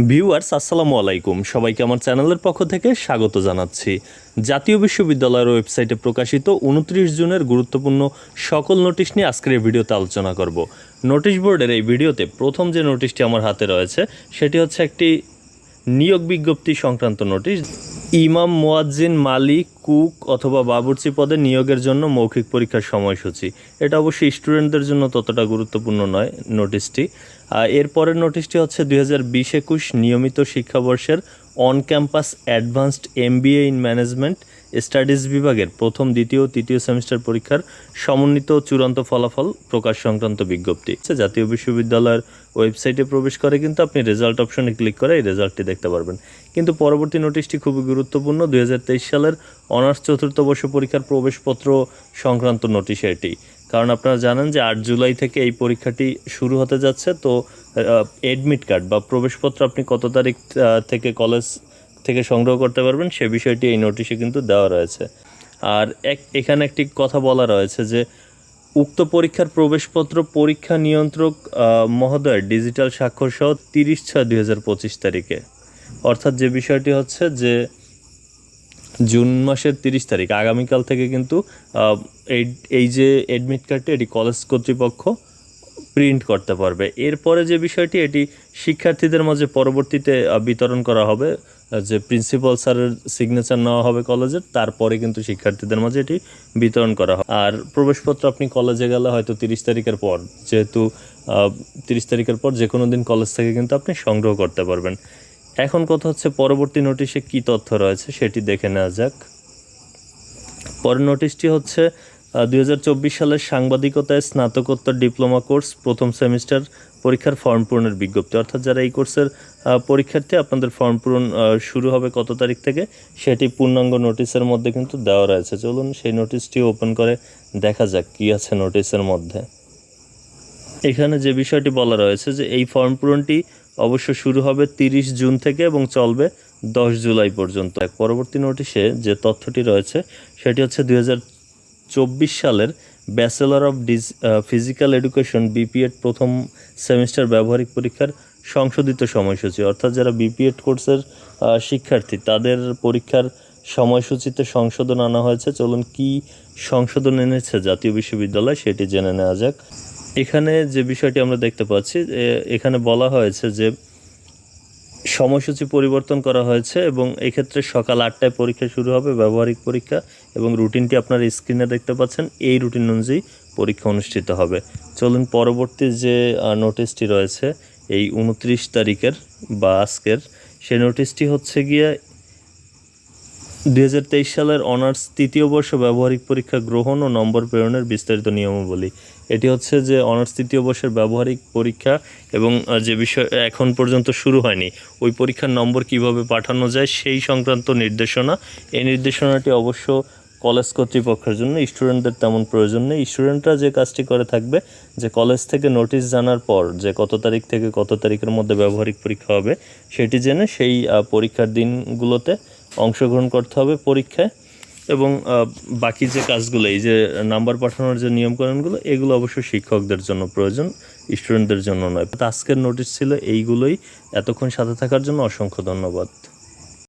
Viewers, আসসালামু আলাইকুম। সবাইকে আমার চ্যানেলের পক্ষ থেকে স্বাগত জানাচ্ছি। জাতীয় বিশ্ববিদ্যালয়ের ওয়েবসাইটে প্রকাশিত উনত্রিশ জুনের গুরুত্বপূর্ণ সকল নোটিশ নিয়ে আজকের এই ভিডিওতে আলোচনা করব। নোটিশ বোর্ডের এই ভিডিওতে প্রথম যে নোটিশটি আমার হাতে রয়েছে, সেটি হচ্ছে একটি নিয়োগ বিজ্ঞপ্তি সংক্রান্ত নোটিশ। ইমাম, মোয়াজ্জিন, মালিক, কুক অথবা বাবুর্চি পদে নিয়োগের জন্য মৌখিক পরীক্ষার সময়সূচি। এটা অবশ্যই স্টুডেন্টদের জন্য ততটা গুরুত্বপূর্ণ নয় নোটিশটি। আর এরপরের নোটিশটি হচ্ছে দুই হাজার একুশ নিয়মিত শিক্ষাবর্ষের on campus advanced MBA in management studies বিভাগের প্রথম, দ্বিতীয় তৃতীয় সেমিস্টার পরীক্ষার সমন্বিত চূড়ান্ত ফলাফল প্রকাশ সংক্রান্ত বিজ্ঞপ্তি। জাতীয় বিশ্ববিদ্যালয়ের ওয়েবসাইটে প্রবেশ করে, কিন্তু আপনি রেজাল্ট অপশনে ক্লিক করে এই রেজাল্টটি দেখতে পারবেন। কিন্তু পরবর্তী নোটিশটি খুবই গুরুত্বপূর্ণ, দুই হাজার তেইশ সালের অনার্স চতুর্থ বর্ষ পরীক্ষার প্রবেশপত্র সংক্রান্ত নোটিশ এটি। কারণ আপনারা জানেন যে আট জুলাই থেকে এই পরীক্ষাটি শুরু হতে যাচ্ছে। তো এডমিট কার্ড বা প্রবেশপত্র আপনি কত তারিখ থেকে কলেজ থেকে সংগ্রহ করতে পারবেন সে বিষয়টি এই নোটিশে কিন্তু দেওয়া রয়েছে। আর এক, এখানে একটি কথা বলা রয়েছে যে, উক্ত পরীক্ষার প্রবেশপত্র পরীক্ষা নিয়ন্ত্রক মহোদয় ডিজিটাল স্বাক্ষর সহ তিরিশ ছয় দুই তারিখে। অর্থাৎ যে বিষয়টি হচ্ছে যে জুন মাসের তিরিশ তারিখ। আগামীকাল থেকে কিন্তু এই এই যে অ্যাডমিট কার্ডটি এটি কলেজ কর্তৃপক্ষ প্রিন্ট করতে পারবে। এরপরে যে বিষয়টি, এটি শিক্ষার্থীদের মাঝে পরবর্তীতে বিতরণ করা হবে, যে প্রিন্সিপাল স্যারের সিগনেচার নেওয়া হবে কলেজের তারপরে কিন্তু শিক্ষার্থীদের মাঝে এটি বিতরণ করা হবে। আর প্রবেশপত্র আপনি কলেজে গেলে হয়তো তিরিশ তারিখের পর, যেহেতু তিরিশ তারিখের পর যে কোনো দিন কলেজ থেকে কিন্তু আপনি সংগ্রহ করতে পারবেন। এখন কথা হচ্ছে পরবর্তী নোটিশে কি তথ্য রয়েছে সেটি দেখে নেওয়া যাক। পরের নোটিশটি হচ্ছে দুই হাজার চব্বিশ সালের সাংবাদিকতায় স্নাতকোত্তর ডিপ্লোমা কোর্স প্রথম সেমিস্টার পরীক্ষার ফর্ম পূরণের বিজ্ঞপ্তি। অর্থাৎ যারা এই কোর্সের পরীক্ষার্থী, আপনাদের ফর্ম পূরণ শুরু হবে কত তারিখ থেকে সেটি পূর্ণাঙ্গ নোটিশের মধ্যে কিন্তু দেওয়া রয়েছে। চলুন সেই নোটিশটি ওপেন করে দেখা যাক কি আছে নোটিশের মধ্যে। এখানে যে বিষয়টি বলা রয়েছে যে এই ফর্ম পূরণটি অবশ্য শুরু হবে তিরিশ জুন থেকে এবং চলবে দশ জুলাই পর্যন্ত। এক পরবর্তী নোটিশে যে তথ্যটি রয়েছে, সেটি হচ্ছে দুই সালের ব্যাচেলর অফ ডিজ ফিজিক্যাল এডুকেশন বিপিএড প্রথম সেমিস্টার ব্যবহারিক পরীক্ষার সংশোধিত সময়সূচি। অর্থাৎ যারা বিপিএড কোর্সের শিক্ষার্থী, তাদের পরীক্ষার সময়সূচিতে সংশোধন আনা হয়েছে। চলুন কি সংশোধন এনেছে জাতীয় বিশ্ববিদ্যালয় সেটি জেনে নেওয়া যাক। এখানে যে বিষয়টি আমরা দেখতে পাচ্ছি এখানে বলা হয়েছে যে সময়সূচি পরিবর্তন করা হয়েছে এবং এক্ষেত্রে সকাল আটটায় পরীক্ষা শুরু হবে, ব্যবহারিক পরীক্ষা এবং রুটিনটি আপনার স্ক্রিনে দেখতে পাচ্ছেন। এই রুটিন অনুযায়ী পরীক্ষা অনুষ্ঠিত হবে। চলুন পরবর্তী যে নোটিশটি রয়েছে, এই উনত্রিশ তারিখের বা আজকের, সেই নোটিশটি হচ্ছে গিয়ে দুই হাজার তেইশ সালের অনার্স তৃতীয় বর্ষ ব্যবহারিক পরীক্ষা গ্রহণ ও নম্বর প্রেরণের বিস্তারিত নিয়মাবলী। এটি হচ্ছে যে অনার্স তৃতীয় বর্ষের ব্যবহারিক পরীক্ষা এবং যে বিষয়, এখন পর্যন্ত শুরু হয়নি। ওই পরীক্ষার নম্বর কীভাবে পাঠানো যায় সেই সংক্রান্ত নির্দেশনা। এই নির্দেশনাটি অবশ্য কলেজ কর্তৃপক্ষের জন্য, স্টুডেন্টদের তেমন প্রয়োজন নেই। স্টুডেন্টরা যে কাজটি করে থাকবে, যে কলেজ থেকে নোটিশ জানার পর যে কত তারিখ থেকে কত তারিখের মধ্যে ব্যবহারিক পরীক্ষা হবে, সেটি জেনে সেই পরীক্ষার দিনগুলোতে অংশগ্রহণ করতে হবে পরীক্ষায় এবং বাকি যে কাজগুলো, এই যে নাম্বার পাঠানোর যে নিয়মকানুনগুলো, এগুলো অবশ্য শিক্ষকদের জন্য প্রয়োজন, স্টুডেন্টদের জন্য নয়। আজকের নোটিশ ছিল এইগুলোই। এতক্ষণ সাথে থাকার জন্য অসংখ্য ধন্যবাদ।